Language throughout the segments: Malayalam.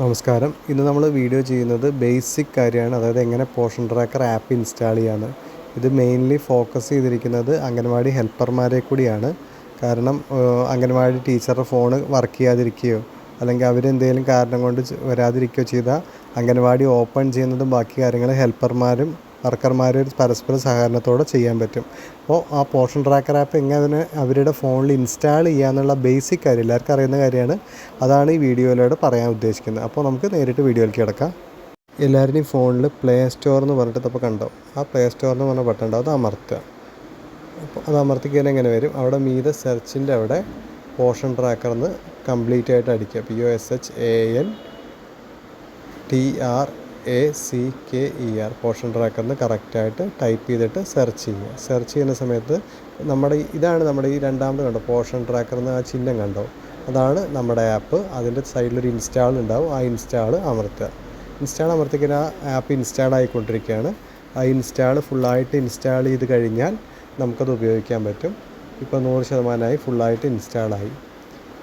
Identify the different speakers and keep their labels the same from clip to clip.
Speaker 1: നമസ്കാരം. ഇന്ന് നമ്മൾ വീഡിയോ ചെയ്യുന്നത് ബേസിക് കാര്യമാണ്. അതായത് എങ്ങനെ പോഷൻ ട്രാക്കർ ആപ്പ് ഇൻസ്റ്റാൾ ചെയ്യാന്ന്. ഇത് മെയിൻലി ഫോക്കസ് ചെയ്തിരിക്കുന്നത് അംഗൻവാടി ഹെൽപ്പർമാരെ കൂടിയാണ്. കാരണം അംഗൻവാടി ടീച്ചറുടെ ഫോണ് വർക്ക് ചെയ്യാതിരിക്കുകയോ അല്ലെങ്കിൽ അവരെന്തെങ്കിലും കാരണം കൊണ്ട് വരാതിരിക്കുകയോ ചെയ്താൽ അംഗൻവാടി ഓപ്പൺ ചെയ്യുന്നതും ബാക്കി കാര്യങ്ങൾ ഹെൽപ്പർമാരും വർക്കർമാരും ഒരു പരസ്പര സഹകരണത്തോടെ ചെയ്യാൻ പറ്റും. അപ്പോൾ ആ പോർഷൻ ട്രാക്കർ ആപ്പ് എങ്ങനെ അവരുടെ ഫോണിൽ ഇൻസ്റ്റാൾ ചെയ്യാന്നുള്ള ബേസിക് കാര്യം എല്ലാവർക്കും അറിയുന്ന കാര്യമാണ്. അതാണ് ഈ വീഡിയോയിലൂടെ പറയാൻ ഉദ്ദേശിക്കുന്നത്. അപ്പോൾ നമുക്ക് നേരിട്ട് വീഡിയോയിലേക്ക് കിടക്കാം. എല്ലാവരുടെയും ഫോണിൽ പ്ലേ സ്റ്റോർ എന്ന് പറഞ്ഞിട്ട് അപ്പോൾ കണ്ടോ? ആ പ്ലേ സ്റ്റോർ എന്ന് പറഞ്ഞ ബട്ടൺ ഉണ്ടാവും അത് അമർത്തുക. അപ്പോൾ അത് അമർത്തിക്കാൻ എങ്ങനെ വരും? അവിടെ മീതെ സെർച്ചിന്റെ അവിടെ പോർഷൻ ട്രാക്കർ എന്ന് കംപ്ലീറ്റ് ആയിട്ട് അടിക്കുക. P O S H A N T R A C K E R Poshan ട്രാക്കറിന് കറക്റ്റായിട്ട് ടൈപ്പ് ചെയ്തിട്ട് സെർച്ച് ചെയ്യുക. സെർച്ച് ചെയ്യുന്ന സമയത്ത് നമ്മുടെ ഇതാണ് നമ്മുടെ ഈ രണ്ടാമത് കണ്ടോ? പോഷൻ ട്രാക്കർ എന്ന് ആ ചിഹ്നം കണ്ടോ? അതാണ് നമ്മുടെ ആപ്പ് അതിന്റെ സൈഡിലൊരു ഇൻസ്റ്റാൾ ഉണ്ടാവും. ആ ഇൻസ്റ്റാൾ അമർത്തുക. ഇൻസ്റ്റാൾ അമർത്തിക്കാൻ ആ ആപ്പ് ഇൻസ്റ്റാൾ ആയിക്കൊണ്ടിരിക്കുകയാണ്. ആ ഇൻസ്റ്റാൾ ഫുള്ളായിട്ട് ഇൻസ്റ്റാൾ ചെയ്ത് കഴിഞ്ഞാൽ നമുക്കത് ഉപയോഗിക്കാൻ പറ്റും. ഇപ്പോൾ നൂറ് ശതമാനമായി ഫുള്ളായിട്ട് ഇൻസ്റ്റാളായി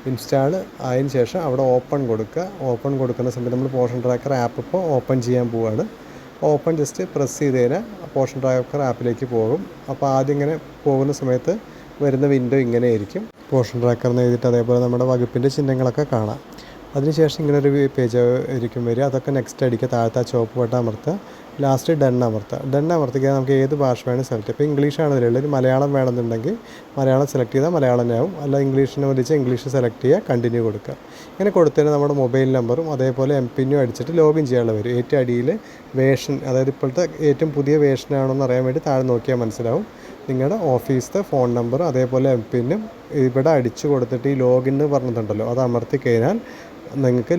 Speaker 1: ഇൻസ്റ്റാൾ ആയതിനു ശേഷം അവിടെ ഓപ്പൺ കൊടുക്കുക. ഓപ്പൺ കൊടുക്കുന്ന സമയത്ത് നമ്മൾ പോർഷൻ ട്രാക്കർ ആപ്പ് ഇപ്പോൾ ഓപ്പൺ ചെയ്യാൻ പോവുകയാണ് ഓപ്പൺ ജസ്റ്റ് പ്രസ് ചെയ്ത് കഴിഞ്ഞാൽ പോർഷൻ ട്രാക്കർ ആപ്പിലേക്ക് പോകും. അപ്പോൾ ആദ്യം ഇങ്ങനെ പോകുന്ന സമയത്ത് വരുന്ന വിൻഡോ ഇങ്ങനെ ആയിരിക്കും. പോഷൻ ട്രാക്കർ എന്ന് എഴുതിയിട്ട് അതേപോലെ നമ്മുടെ വകുപ്പിന്റെ ചിഹ്നങ്ങളൊക്കെ കാണാം. അതിനുശേഷം ഇങ്ങനെ ഒരു പേജ് ആയിരിക്കും വരിക. അതൊക്കെ നെക്സ്റ്റ് അടിക്കുക. താഴത്തെ ആ ചുവപ്പ് ബട്ടൺ അമർത്തുക. ലാസ്റ്റ് ഡൺ അമർത്തുക. ഡൺ അമർത്തിക്കാൻ നമുക്ക് ഏത് ഭാഷ വേണം സെലക്ട് ഇപ്പോൾ ഇംഗ്ലീഷാണ് ഇതിലുള്ളത്. മലയാളം വേണമെന്നുണ്ടെങ്കിൽ മലയാളം സെലക്ട് ചെയ്താൽ മലയാളം ആവും. അല്ല ഇംഗ്ലീഷിനെ വിളിച്ച് ഇംഗ്ലീഷ് സെലക്ട് ചെയ്യുക കണ്ടിന്യൂ കൊടുക്കുക. ഇങ്ങനെ കൊടുത്തതിന് നമ്മുടെ മൊബൈൽ നമ്പറും അതേപോലെ എം പിന്നും അടിച്ചിട്ട് ലോഗിൻ ചെയ്യാനുള്ള വരും. ഏറ്റവും അടിയിൽ വേഷൻ അതായത് ഇപ്പോഴത്തെ ഏറ്റവും പുതിയ വേഷനാണോ എന്ന് അറിയാൻ വേണ്ടി താഴെ നോക്കിയാൽ മനസ്സിലാവും. നിങ്ങളുടെ ഓഫീസിലത്തെ ഫോൺ നമ്പറും അതേപോലെ എം പിന്നും ഇവിടെ അടിച്ചു കൊടുത്തിട്ട് ഈ ലോഗിൻ എന്ന് പറഞ്ഞിട്ടുണ്ടല്ലോ അത് അമർത്തി കഴിഞ്ഞാൽ നിങ്ങൾക്ക്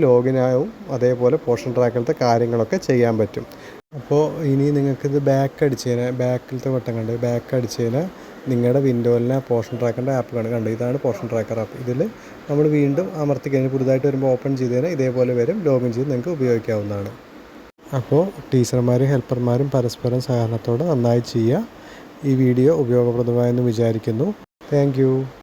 Speaker 1: ആവും അതേപോലെ പോർഷൻ ട്രാക്കിലത്തെ കാര്യങ്ങളൊക്കെ ചെയ്യാൻ പറ്റും. അപ്പോൾ ഇനി നിങ്ങൾക്കിത് ബാക്ക് അടിച്ച് കഴിഞ്ഞാൽ ബാക്കിലത്തെ വട്ടം കണ്ട് ബാക്ക് അടിച്ച് കഴിഞ്ഞാൽ നിങ്ങളുടെ വിൻഡോയിലെ പോർഷൻ ട്രാക്കറിന്റെ ആപ്പ് കാണും കണ്ടു? ഇതാണ് പോർഷൻ ട്രാക്കർ ആപ്പ് ഇതിൽ നമ്മൾ വീണ്ടും അമർത്തി കഴിഞ്ഞ് പുതുതായിട്ട് വരുമ്പോൾ ഓപ്പൺ ചെയ്ത് കഴിഞ്ഞാൽ ഇതേപോലെ വരും ലോഗിൻ ചെയ്ത് നിങ്ങൾക്ക് ഉപയോഗിക്കാവുന്നതാണ്. അപ്പോൾ ടീച്ചർമാരും ഹെൽപ്പർമാരും പരസ്പരം സഹകരണത്തോടെ നന്നായി ചെയ്യുക. ഈ വീഡിയോ ഉപയോഗപ്രദമായെന്ന് വിചാരിക്കുന്നു. താങ്ക്